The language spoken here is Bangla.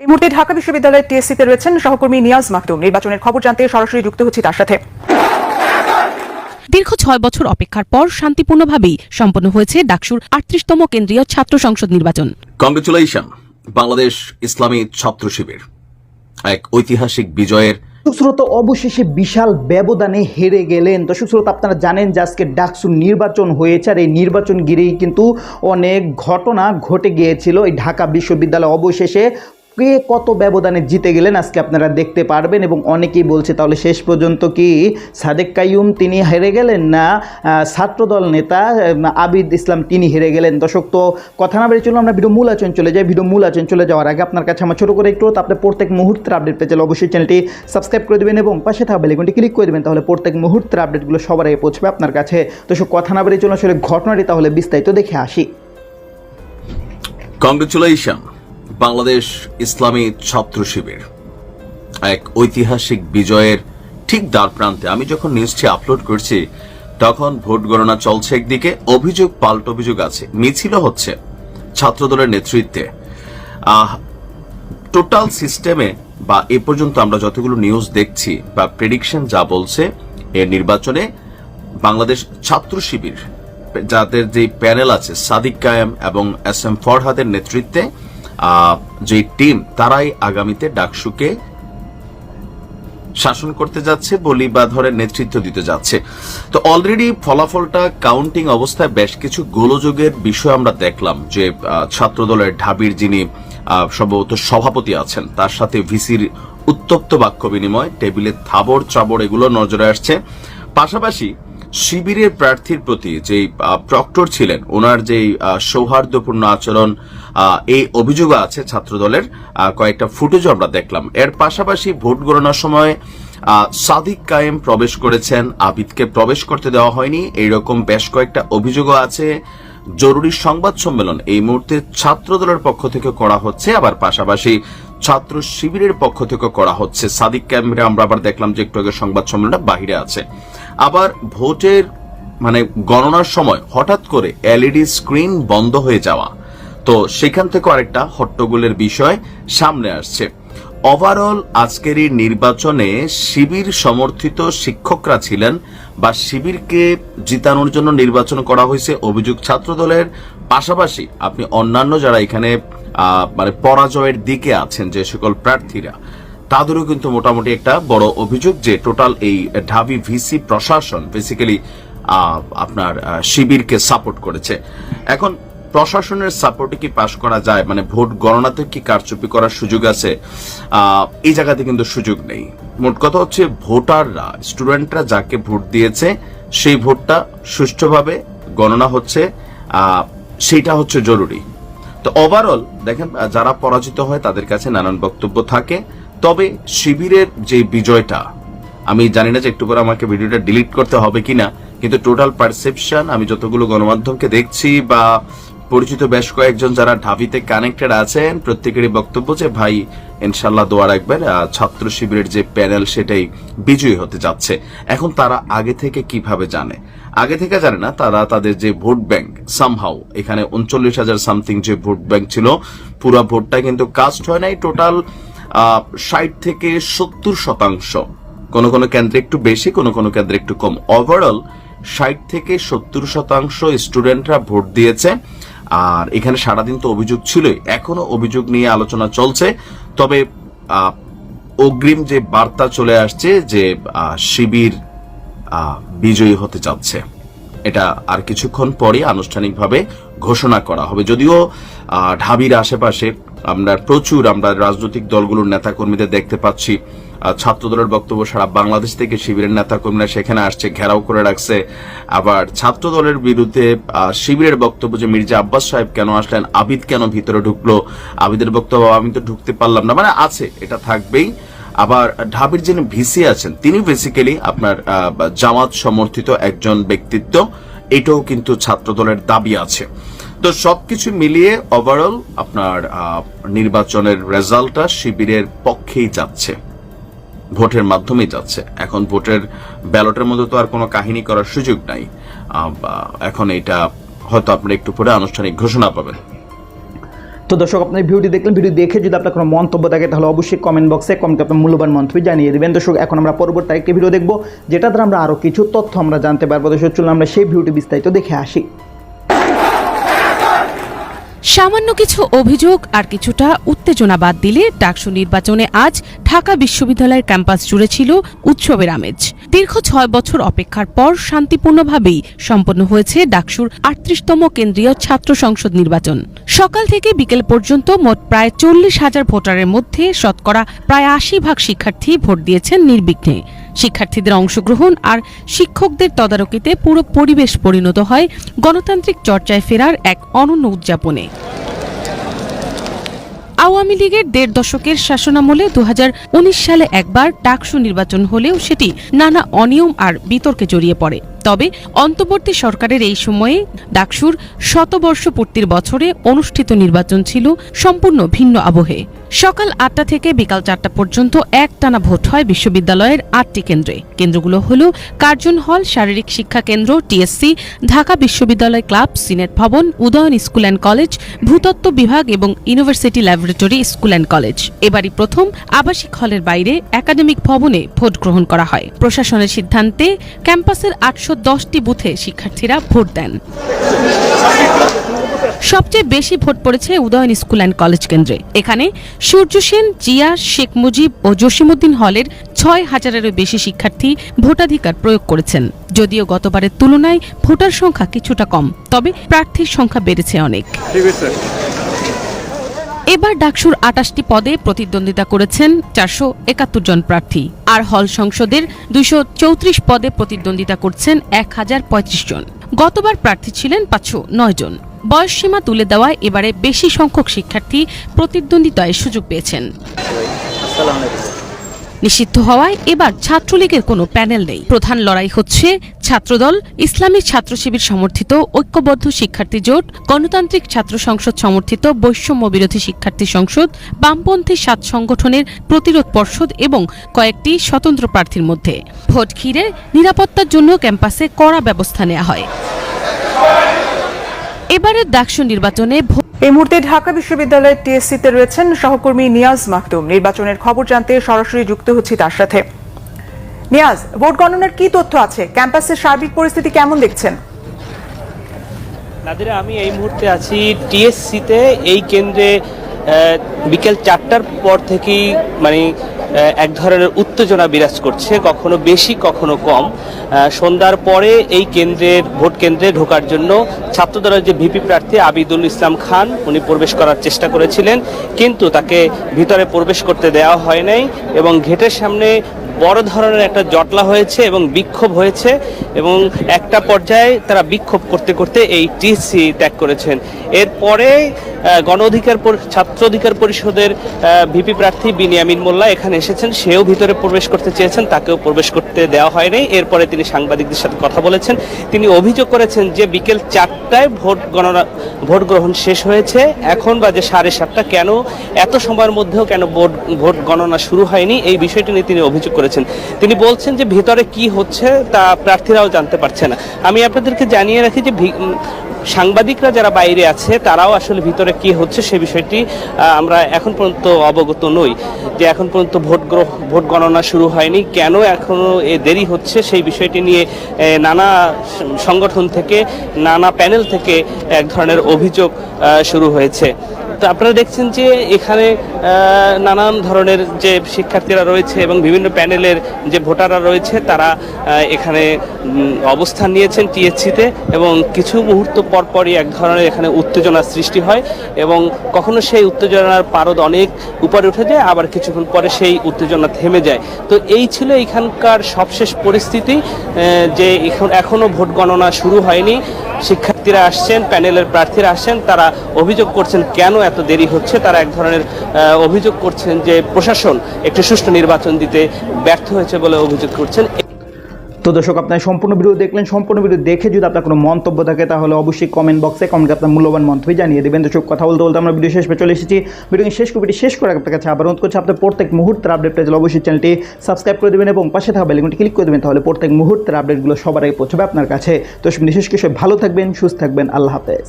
এই মুহূর্তে ঢাকা বিশ্ববিদ্যালয়ের টিএসসিতে রয়েছেন সহকর্মী নিয়াজ মাকতুম নির্বাচনের খবর জানতে সরাসরি যুক্ত হচ্ছি তার সাথে। দীর্ঘ ছয় বছর অপেক্ষার পর শান্তিপূর্ণভাবেই সম্পন্ন হয়েছে ডাকসুর আটত্রিশতম কেন্দ্রীয় ছাত্র সংসদ নির্বাচন। কংগ্রেচুলেশন বাংলাদেশ ইসলামী ছাত্র শিবির। এক ঐতিহাসিক বিজয়ের সুশ্রোত অবশেষে বিশাল ব্যবধানে হেরে গেলেন। দর্শক শ্রোতা আপনারা জানেন যে আজকে ডাকসুর নির্বাচন হয়েছে আর এই নির্বাচন ঘিরেই কিন্তু অনেক ঘটনা ঘটে গিয়েছিল। এই ঢাকা বিশ্ববিদ্যালয় অবশেষে কে কত ব্যবধানে জিতে গেলেন আজকে আপনারা দেখতে পারবেন এবং অনেকেই বলছে তাহলে শেষ পর্যন্ত কি সাদেক কাইয়ুম তিনি হেরে গেলেন না ছাত্রদল নেতা আবিদ ইসলাম তিনি হেরে গেলেন? দর্শক, তো কথা না বেরিয়ে চলুন, আমরা ভিডিও মূল আচরণ চলে যাই। ভিডিও মূল আচরণ চলে যাওয়ার আগে আপনার কাছে আমার ছোটো করে একটু তো আপনি প্রত্যেক মুহূর্তের আপডেট পেয়ে চলে অবশ্যই চ্যানেলটি সাবস্ক্রাইব করে দেবেন এবং পাশে থাকা বেলেগুনটি ক্লিক করে দেবেন, তাহলে প্রত্যেক মুহূর্তের আপডেটগুলো সবার আগে পৌঁছবে আপনার কাছে। তো সব কথা না বেরিয়ে চলুন, আসলে ঘটনাটি তাহলে বিস্তারিত দেখে আসি। কংগ্রেচুলেশন বাংলাদেশ ইসলামী ছাত্র শিবির। এক ঐতিহাসিক বিজয়ের ঠিক দ্বার প্রান্তে আমি যখন নিউজটি আপলোড করছি, তখন ভোট গণনা চলছে একদিকে, অভিযোগ, পাল্ট অভিযোগ আছে। মিছিল হচ্ছে ছাত্রদলের নেতৃত্বে। আহ, টোটাল সিস্টেমে বা এ পর্যন্ত আমরা যতগুলো নিউজ দেখছি বা প্রেডিকশন যা বলছে, এ নির্বাচনে বাংলাদেশ ছাত্র শিবির, যাদের যে প্যানেল আছে, সাদিক কায়েম এবং এস এম ফরহাদের নেতৃত্বে যে টিম, তারাই আগামীতে ডাকসুকে শাসন করতে যাচ্ছে, বলি বা ধরে নেতৃত্ব দিতে যাচ্ছে। তো অলরেডি ফলাফলটা কাউন্টিং অবস্থায় বেশ কিছু গোলযোগের বিষয় আমরা দেখলাম যে ছাত্রদলের ঢাবির যিনি সম্ভবত সভাপতি আছেন, তার সাথে ভিসির উত্তপ্ত বাক্য বিনিময়, টেবিলে থাবর চাবর এগুলো নজরে আসছে। পাশাপাশি শিবিরের প্রার্থীর প্রতি যে প্রক্টর ছিলেন, ওনার যে সৌহার্দ্যপূর্ণ আচরণ এই অভিযোগ আছে ছাত্রদলের কয়েকটা ফুটেজ আমরা দেখলাম। এর পাশাপাশি ভোট গণনার সময় সাদিক কায়েম প্রবেশ করেছেন, আবিদকে প্রবেশ করতে দেওয়া হয়নি। এইরকম বেশ কয়েকটা অভিযোগও আছে। জরুরি সংবাদ সম্মেলন এই মুহূর্তে ছাত্রদলের পক্ষ থেকে করা হচ্ছে, আবার পাশাপাশি ছাত্র শিবিরের পক্ষ থেকে করা হচ্ছে। সাদিক ক্যামেরা আমরা আবার দেখলাম যে একটু আগে সংবাদ সম্মেলনটা বাহিরে আছে। আবার ভোটের মানে গণনার সময় হঠাৎ করে এলইডি স্ক্রিন বন্ধ হয়ে যাওয়া। তো সেখান থেকে আরেকটা হট্টগোলের বিষয় সামনে আসছে। ওভারঅল আজকের এই নির্বাচনে শিবির সমর্থিত শিক্ষকরা ছিলেন বা শিবিরকে জিতানোর জন্য নির্বাচন করা হয়েছে অভিযোগ ছাত্র দলের পাশাপাশি আপনি অন্যান্য যারা এখানে মানে পরাজয়ের দিকে আছেন যে সকল প্রার্থীরা তাদেরও কিন্তু মোটামুটি একটা বড় অভিযোগ যে টোটাল এই ঢাবি ভিসি প্রশাসন বেসিক্যালি আপনার শিবিরকে সাপোর্ট করেছে। এখন প্রশাসনের সাপোর্টে কি পাশ করা যায়? মানে ভোট গণনাতে কি কারচুপি করার সুযোগ আছে? এই জায়গাতে কিন্তু সুযোগ নেই। মোট কথা হচ্ছে ভোটাররা স্টুডেন্টরা যাকে ভোট দিয়েছে, সেই ভোটটা সুষ্ঠুভাবে গণনা হচ্ছে সেইটা হচ্ছে জরুরি। তো ওভারঅল দেখেন যারা পরাজিত হয় তাদের কাছে নানান বক্তব্য থাকে। তবে শিবিরের যে বিজয়টা, আমি জানি না যে একটু করে আমাকে ভিডিওটা ডিলিট করতে হবে কিনা, কিন্তু টোটাল পারসেপশন আমি যতগুলো গণমাধ্যমকে দেখছি বা পরিচিত বেশ কয়েকজন যারা ঢাবিতে কানেক্টেড আছেন, প্রত্যেকেরই বক্তব্য যে, ভাই ইনশাল্লাহ দোয়া রাখবেন ছাত্র শিবিরের যে প্যানেল সেটাই বিজয়ী হতে যাচ্ছে। এখন তারা আগে থেকে কীভাবে জানে? আগে থেকে জানে না, তারা তাদের যে ভোট ব্যাংক সামহাউ এখানে উনচল্লিশ হাজার সামথিং যে ভোট ব্যাংক ছিল, পুরো ভোটটা কিন্তু কাস্ট হয় নাই টোটাল ষাট থেকে সত্তর শতাংশ। কোন কোন কেন্দ্রে একটু বেশি, কোন কোন কেন্দ্রে একটু কম। ওভারঅল ষাট থেকে সত্তর শতাংশ স্টুডেন্টরা ভোট দিয়েছে। আর এখানে সারাদিন তো অভিযোগ ছিলই। এখনও অভিযোগ নিয়ে আলোচনা চলছে। তবে অগ্রিম যে বার্তা চলে আসছে যে শিবির বিজয়ী হতে যাচ্ছে। এটা আর কিছুক্ষণ পরে আনুষ্ঠানিকভাবে ঘোষণা করা হবে। যদিও ঢাবির আশেপাশে আমরা প্রচুর আমরা রাজনৈতিক দলগুলোর নেতাকর্মীদের দেখতে পাচ্ছি। ছাত্রদলের বক্তব্য সারা বাংলাদেশ থেকে শিবিরের নেতাকর্মীরা সেখানে আসছে, ঘেরাও করে রাখছে। আবার ছাত্রদলের বিরুদ্ধে শিবিরের বক্তব্য যে মির্জা আব্বাস সাহেব কেন আসলেন, আবিদ কেন ভিতরে ঢুকলো, আবিদের বক্তব্য আমি তো ঢুকতে পারলাম না। মানে আছে, এটা থাকবেই। আবার ঢাবির যিনি ভিসি আছেন, তিনি বেসিক্যালি আপনার জামাত সমর্থিত একজন ব্যক্তিত্ব। এটাও কিন্তু ছাত্রদলের দাবি আছে। তো সবকিছু মিলিয়ে ওভারঅল আপনার নির্বাচনের রেজাল্টটা শিবিরের পক্ষেই যাচ্ছে। ভোটের মাধ্যমেই যাচ্ছে। এখন ভোটের ব্যালটের মধ্যে তো আর কোনো কাহিনী করার সুযোগ নাই। এখন এটা হয়তো আপনারা একটু পরে আনুষ্ঠানিক ঘোষণা পাবেন। তো দর্শক, আপনার ভিডিওটি দেখলেন, ভিডিও দেখে যদি আপনার কোনো মন্তব্য থাকে, তাহলে অবশ্যই কমেন্ট বক্সে কমেন্ট আপনার মূল্যবান মন্তব্য জানিয়ে দেবেন। দর্শক, এখন আমরা পরবর্তী একটি ভিডিও দেখব যেটা দ্বারা আমরা আরও কিছু তথ্য আমরা জানতে পারব। দর্শক, চলুন আমরা সেই ভিডিওটি বিস্তারিত দেখে আসি। সামান্য কিছু অভিযোগ আর কিছুটা উত্তেজনা বাদ দিলে ডাকসু নির্বাচনে আজ ঢাকা বিশ্ববিদ্যালয়ের ক্যাম্পাস জুড়ে ছিল উৎসবের আমেজ। দীর্ঘ ছয় বছর অপেক্ষার পর শান্তিপূর্ণভাবেই সম্পন্ন হয়েছে ডাকসুর আটত্রিশতম কেন্দ্রীয় ছাত্র সংসদ নির্বাচন। সকাল থেকে বিকেল পর্যন্ত মোট প্রায় চল্লিশ হাজার ভোটারের মধ্যে শতকরা প্রায় আশি ভাগ শিক্ষার্থী ভোট দিয়েছেন নির্বিঘ্নে। শিক্ষার্থীদের অংশগ্রহণ আর শিক্ষকদের তদারকিতে পুরো পরিবেশ পরিণত হয় গণতান্ত্রিক চর্চায় ফেরার এক অনন্য উদযাপনে। আওয়ামী লীগের দেড় দশকের শাসনামলে দু হাজার উনিশ সালে একবার টাকসু নির্বাচন হলেও সেটি নানা অনিয়ম আর বিতর্কে জড়িয়ে পড়ে। তবে অন্তর্বর্তী সরকারের এই সময়ে ডাকসুর শতবর্ষ পূর্তির বছরে অনুষ্ঠিত নির্বাচন ছিল সম্পূর্ণ ভিন্ন আবহে। সকাল আটটা থেকে বিকাল চারটা পর্যন্ত একটানা ভোট হয় বিশ্ববিদ্যালয়ের আটটি কেন্দ্রে। কেন্দ্রগুলো হল কার্জন হল, শারীরিক শিক্ষা কেন্দ্র, টিএসসি, ঢাকা বিশ্ববিদ্যালয় ক্লাব, সিনেট ভবন, উদয়ন স্কুল অ্যান্ড কলেজ, ভূতত্ত্ব বিভাগ এবং university laboratory school and college. এবারই প্রথম আবাসিক হলের বাইরে একাডেমিক ভবনে ভোট গ্রহণ করা হয়। প্রশাসনের সিদ্ধান্তে ক্যাম্পাসের আটশো দশটি বুথে শিক্ষার্থীরা ভোট দেন। সবচেয়ে বেশি ভোট পড়েছে উদয়ন স্কুল অ্যান্ড কলেজ কেন্দ্রে। এখানে সূর্য সেন জিয়া শেখ মুজিব ও জসিমুদ্দিন হলের ছয় হাজারেরও বেশি শিক্ষার্থী ভোটাধিকার প্রয়োগ করেছেন। যদিও গতবারের তুলনায় ভোটার সংখ্যা কিছুটা কম তবে প্রার্থীর সংখ্যা বেড়েছে অনেক। এবার ডাকসুর আটাশটি পদে প্রতিদ্বন্দ্বিতা করেছেন চারশো একাত্তর জন প্রার্থী। আর হল সংসদের দুইশো চৌত্রিশ পদে প্রতিদ্বন্দ্বিতা করছেন এক হাজার পঁয়ত্রিশ জন। গতবার প্রার্থী ছিলেন পাঁচশো নয় জন। বয়সসীমা তুলে দেওয়ায় এবারে বেশি সংখ্যক শিক্ষার্থী প্রতিদ্বন্দ্বিতায় সুযোগ পেয়েছেন। নিষিদ্ধ হওয়ায় এবার ছাত্রলীগের কোনো প্যানেল নেই। প্রধান লড়াই হচ্ছে ছাত্রদল, ইসলামী ছাত্র শিবির সমর্থিত ঐক্যবদ্ধ শিক্ষার্থী জোট, গণতান্ত্রিক ছাত্র সংসদ সমর্থিত বৈষম্য বিরোধী শিক্ষার্থী সংসদ, বামপন্থী সাত সংগঠনের প্রতিরোধ পর্ষদ এবং কয়েকটি স্বতন্ত্র প্রার্থীর মধ্যে। ভোট ঘিরে নিরাপত্তার জন্য ক্যাম্পাসে কড়া ব্যবস্থা নেওয়া হয়। এবারের ডাকসু নির্বাচনে এই মুহূর্তে ঢাকা বিশ্ববিদ্যালয়ের টিএসসিতে রয়েছেন সহকর্মী নিয়াজ মাকতুম। নির্বাচনের খবর জানতে সরাসরি যুক্ত হচ্ছি তার সাথে। নিয়াজ ভোট গণনার কি তথ্য আছে? ক্যাম্পাসের সার্বিক পরিস্থিতি কেমন দেখছেন? নাদিরা আমি এই মুহূর্তে আছি টিএসসিতে। এই কেন্দ্রে আহ, বিকেল চারটার পর থেকেই মানে এক ধরনের উত্তেজনা বিরাজ করছে, কখনো বেশি, কখনো কম। সন্ধ্যার পরে এই কেন্দ্রের, ভোট কেন্দ্রে ঢোকার জন্য ছাত্রদলের যে ভিপি প্রার্থী আবিদুল ইসলাম খান, উনি প্রবেশ করার চেষ্টা করেছিলেন, কিন্তু তাকে ভিতরে প্রবেশ করতে দেওয়া হয় নাই এবং ঘেটের সামনে বড় ধরনের একটা জটলা হয়েছে এবং বিক্ষোভ হয়েছে এবং একটা পর্যায়ে তারা বিক্ষোভ করতে করতে এই টিসি ত্যাগ করেছেন। এরপরে গণ অধিকার ছাত্র অধিকার পরিষদের ভিপি প্রার্থী বিনিয়ামিন মোল্লা এখানে এসেছেন। সেও ভিতরে প্রবেশ করতে চেয়েছেন, তাকেও প্রবেশ করতে দেওয়া হয়নি এরপরে তিনি সাংবাদিকদের সাথে কথা বলেছেন। তিনি অভিযোগ করেছেন যে বিকেল চারটায় ভোট গণনা, ভোট গ্রহণ শেষ হয়েছে। এখন বাজে সাড়ে সাতটা। কেন? এত সময়ের মধ্যেও কেন ভোট ভোট গণনা শুরু হয়নি? এই বিষয়টি নিয়ে তিনি অভিযোগ করেছেন। তিনি বলছেন যে ভিতরে কি হচ্ছে তা প্রার্থীরাও জানতে পারছে না। আমি আপনাদেরকে জানিয়ে রাখি যে সাংবাদিকরা যারা বাইরে আছে, তারাও আসলে ভিতরে কি হচ্ছে সে বিষয়টি আমরা এখন পর্যন্ত অবগত নই যে এখন পর্যন্ত ভোট ভোট গণনা শুরু হয়নি। কেন এখনও এ দেরি হচ্ছে সেই বিষয়টি নিয়ে নানা সংগঠন থেকে, নানা প্যানেল থেকে এক ধরনের অভিযোগ শুরু হয়েছে। তো আপনারা দেখছেন যে এখানে নানান ধরনের যে শিক্ষার্থীরা রয়েছে এবং বিভিন্ন প্যানেলের যে ভোটাররা রয়েছে, তারা এখানে অবস্থান নিয়েছেন টিএসসিতে এবং কিছু মুহূর্ত পরপরই এক ধরনের এখানে উত্তেজনার সৃষ্টি হয় এবং কখনো সেই উত্তেজনার পারদ অনেক উপরে উঠে যায়, আবার কিছুক্ষণ পরে সেই উত্তেজনা থেমে যায়। তো এই ছিল এখানকার সবশেষ পরিস্থিতি যে এখন, এখনও ভোট গণনা শুরু হয়নি। শিক্ষার্থীরা আসছেন, প্যানেলের প্রার্থীরা আসছেন, তারা অভিযোগ করছেন কেন এত দেরি হচ্ছে, তারা এক ধরনের অভিযোগ করছেন যে প্রশাসন একটি সুষ্ঠু নির্বাচন দিতে ব্যর্থ হয়েছে বলে অভিযোগ করছেন। তো দর্শক আপনার সম্পূর্ণ ভিডিও দেখলেন, সম্পূর্ণ ভিডিও দেখে যদি আপনার কোনো মন্তব্য থাকে, তাহলে অবশ্যই কমেন্ট বক্সে কমেন্টে আপনার মূল্যবান মন্তব্য জানিয়ে দেবেন। দর্শক, কথা বলতে বলতে আমরা ভিডিও শেষ চলে এসেছি। ভিডিও শেষ কপিটি শেষ করে আপনার কাছে আবার অনুরোধ করছি, আপনার প্রত্যেক মুহূর্তের আপডেট পেয়ে অবশ্যই চ্যানেলটি সাবস্ক্রাইব করে দেবেন এবং পাশে থাকা বেলগুনটি ক্লিক করে দেবেন, তাহলে প্রত্যেক মুহূর্তের আপডেটগুলো সবার আগে পৌঁছবে আপনার কাছে। তো বিশেষ কিছু ভালো থাকবেন, সুস্থ থাকবেন, আল্লাহ হাফেজ।